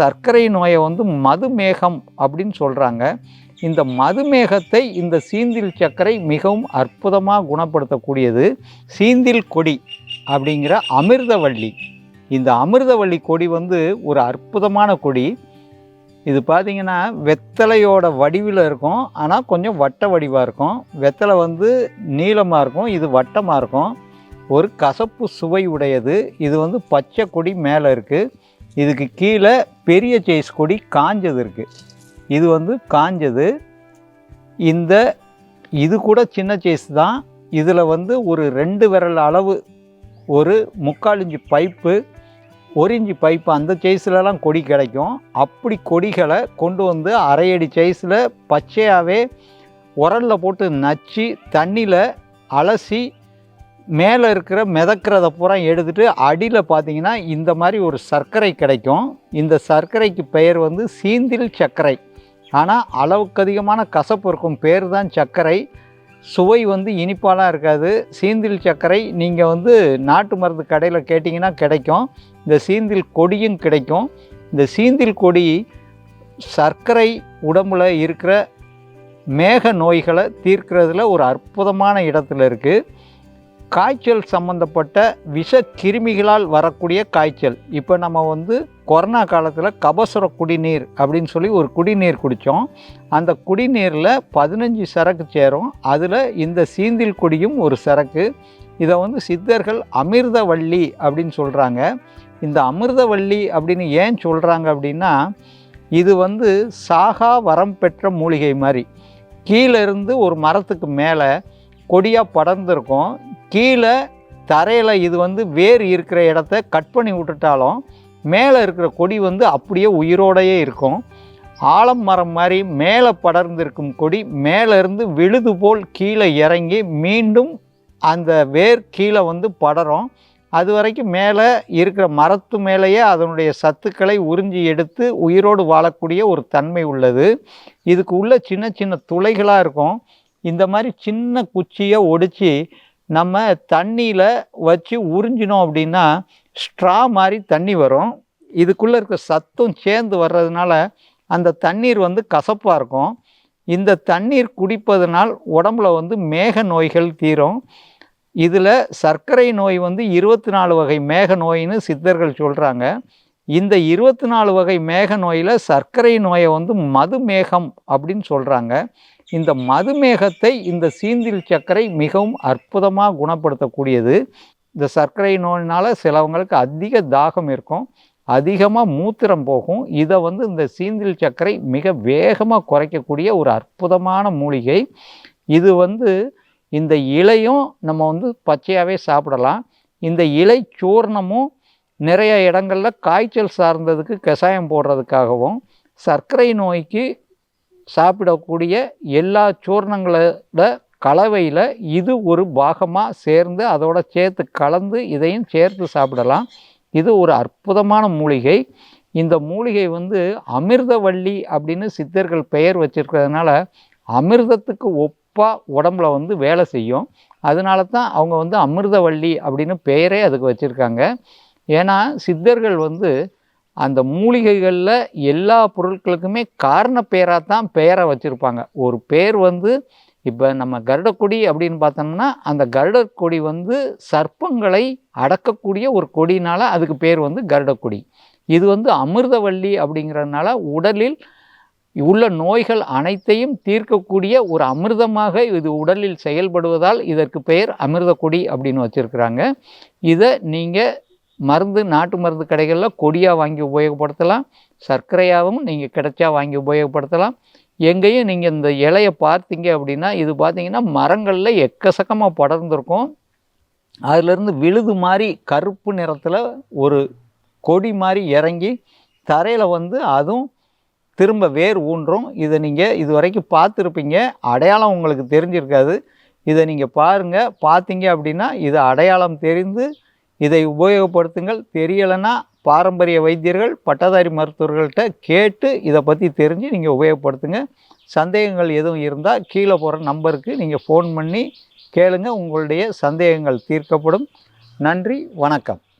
சர்க்கரை நோயை வந்து மதுமேகம் அப்படின்னு சொல்கிறாங்க இந்த மதுமேகத்தை இந்த சீந்தில் சர்க்கரை மிகவும் அற்புதமாக குணப்படுத்தக்கூடியது. சீந்தில் கொடி அப்படிங்கிற அமிர்தவள்ளி. இந்த அமிர்தவள்ளி கொடி வந்து ஒரு அற்புதமான கொடி. இது பார்த்தீங்கன்னா வெத்தலையோட வடிவில் இருக்கும். ஆனால் கொஞ்சம் வட்ட வடிவாக இருக்கும். வெத்தலை வந்து நீளமாக இருக்கும். இது வட்டமாக இருக்கும். ஒரு கசப்பு சுவை உடையது. இது வந்து பச்சை கொடி மேலே இருக்குது இதுக்கு கீழே பெரிய சைஸ் கொடி காஞ்சது இருக்குது இது வந்து காஞ்சது. இந்த இது கூட சின்ன சைஸ் தான். இதில் வந்து ஒரு ரெண்டு விரல் அளவு ஒரு முக்கால் இஞ்சி பைப்பு ஒரு இஞ்சி பைப்பு அந்த சைஸ்லலாம் கொடி கிடைக்கும். அப்படி கொடிகளை கொண்டு வந்து அரையடி சைஸில் பச்சையாகவே உரலில் போட்டு நச்சு தண்ணியில் அலசி மேலே இருக்கிற மிதக்கிறத பூரா எடுத்துட்டு அடியில் பார்த்தீங்கன்னா இந்த மாதிரி ஒரு சர்க்கரை கிடைக்கும். இந்த சர்க்கரைக்கு பெயர் வந்து சீந்தில் சர்க்கரை. ஆனால் அளவுக்கு அதிகமான கசப்பு இருக்கும். பேர் தான் சர்க்கரை. சுவை வந்து இனிப்பாலாம் இருக்காது. சீந்தில் சர்க்கரை நீங்கள் வந்து நாட்டு மருந்து கடையில் கேட்டிங்கன்னா கிடைக்கும். இந்த சீந்தில் கொடியும் கிடைக்கும். இந்த சீந்தில் கொடி சர்க்கரை உடம்புல இருக்கிற மேக நோய்களை தீர்க்கிறதுல ஒரு அற்புதமான இடத்துல இருக்குது காய்ச்சல் சம்மந்தப்பட்ட விஷ கிருமிகளால் வரக்கூடிய காய்ச்சல். இப்போ நம்ம வந்து கொரோனா காலத்தில் கபசுர குடிநீர் அப்படின்னு சொல்லி ஒரு குடிநீர் குடித்தோம் அந்த குடிநீரில் பதினஞ்சு சரக்கு சேரும். அதில் இந்த சீந்தில் கொடியும் ஒரு சரக்கு. இதை வந்து சித்தர்கள் அமிர்தவள்ளி அப்படின்னு சொல்கிறாங்க இந்த அமிர்தவள்ளி அப்படின்னு ஏன் சொல்கிறாங்க அப்படின்னா இது வந்து சாகா வரம் பெற்ற மூலிகை மாதிரி. கீழே இருந்து ஒரு மரத்துக்கு மேலே கொடியாக படர்ந்துருக்கும். கீழே தரையில் இது வந்து வேர் இருக்கிற இடத்த கட் பண்ணி விட்டுட்டாலும் மேலே இருக்கிற கொடி வந்து அப்படியே உயிரோடையே இருக்கும். ஆலம் மரம் மாதிரி மேலே படர்ந்திருக்கும் கொடி மேலேருந்து விழுது போல் கீழே இறங்கி மீண்டும் அந்த வேர் கீழே வந்து படரும். அது வரைக்கும் மேலே இருக்கிற மரத்து மேலேயே அதனுடைய சத்துக்களை உறிஞ்சி எடுத்து உயிரோடு வாழக்கூடிய ஒரு தன்மை உள்ளது. இதுக்கு உள்ள சின்ன சின்ன துளைகளாக இருக்கும். இந்த மாதிரி சின்ன குச்சியை ஒடிச்சு நம்ம தண்ணியில் வச்சு உறிஞ்சினோம் அப்படின்னா ஸ்ட்ரா மாதிரி தண்ணி வரும். இதுக்குள்ளே இருக்க சத்தும் சேர்ந்து வர்றதுனால அந்த தண்ணீர் வந்து கசப்பாக இருக்கும். இந்த தண்ணீர் குடிப்பதனால் உடம்புல வந்து மேக நோய்கள் தீரும். இதில் சர்க்கரை நோய் வந்து இருபத்தி நாலு வகை மேக நோயின்னு சித்தர்கள் சொல்கிறாங்க இந்த இருபத்தி நாலு வகை மேக நோயில் சர்க்கரை நோயை வந்து மதுமேகம் அப்படின்னு சொல்கிறாங்க இந்த மதுமேகத்தை இந்த சீந்தில் சர்க்கரை மிகவும் அற்புதமாக குணப்படுத்தக்கூடியது. இந்த சர்க்கரை நோயினால் சிலவங்களுக்கு அதிக தாகம் இருக்கும். அதிகமாக மூத்திரம் போகும். இதை வந்து இந்த சீந்தில் சர்க்கரை மிக வேகமாக குறைக்கக்கூடிய ஒரு அற்புதமான மூலிகை. இது வந்து இந்த இலையும் நம்ம வந்து பச்சையாகவே சாப்பிடலாம். இந்த இலை சூர்ணமும் நிறைய இடங்களில் காய்ச்சல் சார்ந்ததுக்கு கஷாயம் போடுறதுக்காகவும் சர்க்கரை நோய்க்கு சாப்பிடக்கூடிய எல்லா சூர்ணங்களோட கலவையில் இது ஒரு பாகமாக சேர்ந்து அதோட சேர்த்து கலந்து இதையும் சேர்த்து சாப்பிடலாம். இது ஒரு அற்புதமான மூலிகை. இந்த மூலிகை வந்து அமிர்தவள்ளி அப்படின்னு சித்தர்கள் பெயர் வச்சிருக்கிறதுனால அமிர்தத்துக்கு ஒப்பாக உடம்புல வந்து வேலை செய்யும். அதனால தான் அவங்க வந்து அமிர்தவள்ளி அப்படின்னு பெயரே அதுக்கு வச்சுருக்காங்க. ஏன்னா சித்தர்கள் வந்து அந்த மூலிகைகளில் எல்லா பொருட்களுக்குமே காரண பெயராக தான் பெயரை வச்சுருப்பாங்க. ஒரு பேர் வந்து இப்போ நம்ம கருடக்கொடி அப்படின்னு பார்த்தோம்னா அந்த கருடக்கொடி வந்து சர்ப்பங்களை அடக்கக்கூடிய ஒரு கொடினால அதுக்கு பேர் வந்து கருடக்கொடி. இது வந்து அமிர்தவள்ளி அப்படிங்கிறதுனால உடலில் உள்ள நோய்கள் அனைத்தையும் தீர்க்கக்கூடிய ஒரு அமிர்தமாக இது உடலில் செயல்படுவதால் இதற்கு பெயர் அமிர்தக்கொடி அப்படின்னு வச்சுருக்குறாங்க. இதை நீங்கள் மருந்து நாட்டு மருந்து கடைகளில் கொடியாக வாங்கி உபயோகப்படுத்தலாம். சர்க்கரையாகவும் நீங்கள் கிடைச்சா வாங்கி உபயோகப்படுத்தலாம். எங்கேயும் நீங்கள் இந்த இலையை பார்த்தீங்க அப்படின்னா இது பார்த்தீங்கன்னா மரங்களில் எக்கசக்கமாக படர்ந்துருக்கும். அதிலிருந்து விழுது மாதிரி கருப்பு நிறத்தில் ஒரு கொடி மாதிரி இறங்கி தரையில் வந்து அதுவும் திரும்ப வேர் ஊன்றும். இதை நீங்கள் இது வரைக்கும் பார்த்துருப்பீங்க. அடையாளம் உங்களுக்கு தெரிஞ்சிருக்காது. இதை நீங்கள் பாருங்கள் பார்த்தீங்க அப்படின்னா இது அடையாளம் தெரிந்து இதை உபயோகப்படுத்துங்கள். தெரியலைன்னா பாரம்பரிய வைத்தியர்கள் பட்டதாரி மருத்துவர்கள்ட்ட கேட்டு இதை பற்றி தெரிஞ்சு நீங்கள் உபயோகப்படுத்துங்க. சந்தேகங்கள் எதுவும் இருந்தால் கீழே போகிற நம்பருக்கு நீங்கள் ஃபோன் பண்ணி கேளுங்க. உங்களுடைய சந்தேகங்கள் தீர்க்கப்படும். நன்றி வணக்கம்.